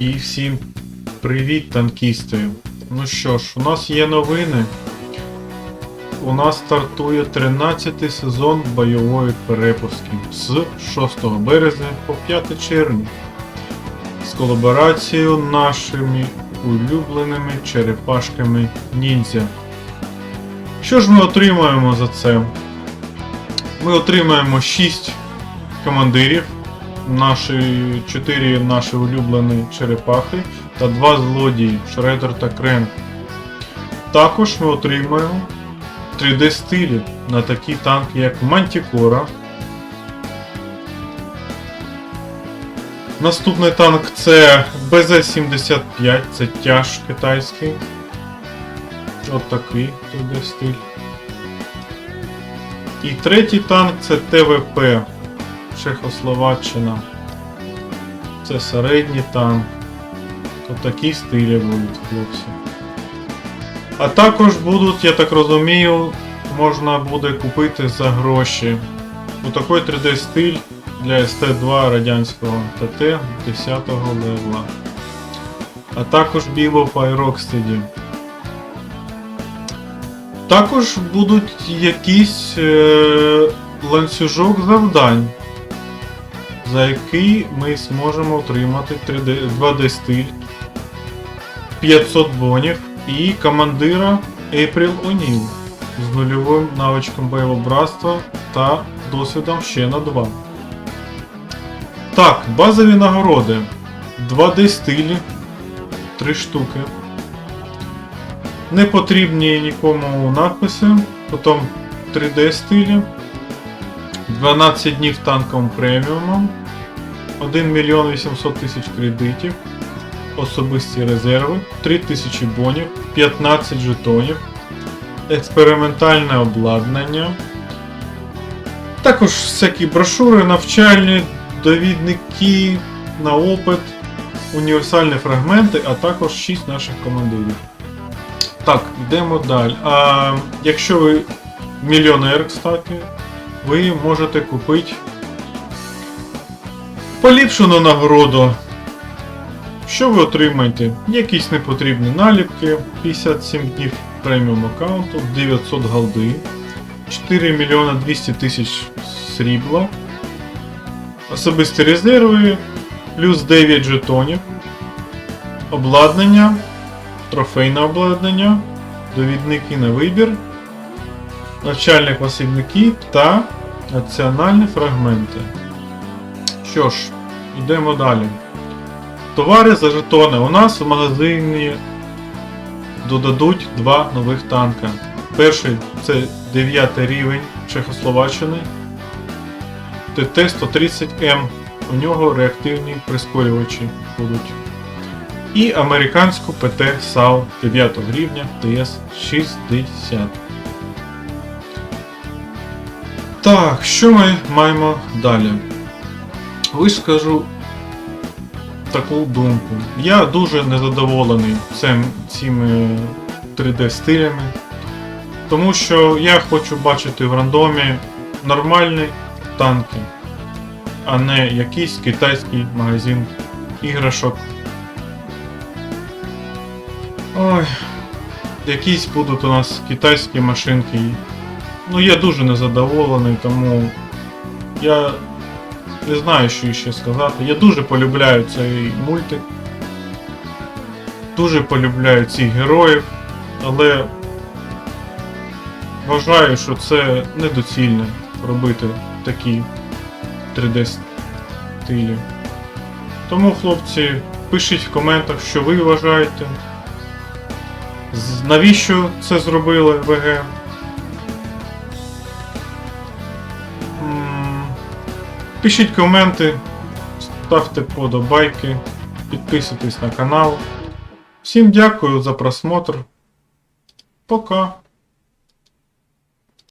І всім привіт, танкісти. Ну що ж, у нас є новини. У нас стартує 13 сезон бойової перепустки з 6 березня по 5 червня. З колаборацією нашими улюбленими черепашками ніндзя. Що ж ми отримаємо за це? Ми отримаємо 6 командирів, наші 4 наші улюблені черепахи та 2 злодії Шредер та Крен. Також ми отримаємо 3D стилі на такі танки, як Мантікора. Наступний танк це БЗ-75, це тяж китайський. От такий 3D стиль. І третій танк це ТВП Чехословаччина. Це середній танк. От такі стилі будуть, хлопці. А також будуть, я так розумію, можна буде купити за гроші. Отакий 3D стиль для ST2 радянського ТТ 10 левела. А також біло Rocksteady. Також будуть якісь е, ланцюжок завдань, за який ми зможемо отримати 3D, 2D стиль 500 бонів і командира April O'Neil з нульовим навичком бойового братства та досвідом ще на 2. Так, базові нагороди. 2D стилі 3 штуки. Не потрібні нікому надписи, потім 3D стилі, 12 днів танковим преміумом, 1 мільйон 800 тисяч кредитів, особисті резерви, 3000 бонів, 15 жетонів, експериментальне обладнання, також всякі брошури, навчальні, довідники на опит, універсальні фрагменти, а також 6 наших командирів. Так, йдемо далі. А, якщо ви мільйонер, кстати, ви можете купити поліпшену нагороду. Що ви отримаєте? Якісь непотрібні наліпки, 57 днів преміум аккаунту, 900 голди, 4 мільйона 200 тисяч срібла, особисті резерви, плюс 9 жетонів, обладнання, трофейне обладнання, довідники на вибір, навчальні посібники та національні фрагменти. Що ж, йдемо далі. Товари за жетони. У нас в магазині додадуть два нових танка. Перший це 9 рівень Чехословаччини ТТ-130М. У нього реактивні прискорювачі будуть. І американську ПТ САУ 9 рівня ТС-60. Так, що ми маємо далі? Вискажу таку думку. Я дуже незадоволений цим, цими 3D стилями. Тому що я хочу бачити в рандомі нормальні танки, а не якийсь китайський магазин іграшок. Ой, якісь будуть у нас китайські машинки. Ну я дуже незадоволений, тому я не знаю, що ще сказати. Я дуже полюбляю цей мультик. Дуже полюбляю цих героїв, але вважаю, що це недоцільно робити такі 3D стилі. Тому, хлопці, пишіть в коментах, що ви вважаєте. Навіщо це зробили ВГ? Пишіть коменти, ставте подобайки, підписуйтесь на канал. Всім дякую за просмотр. Пока.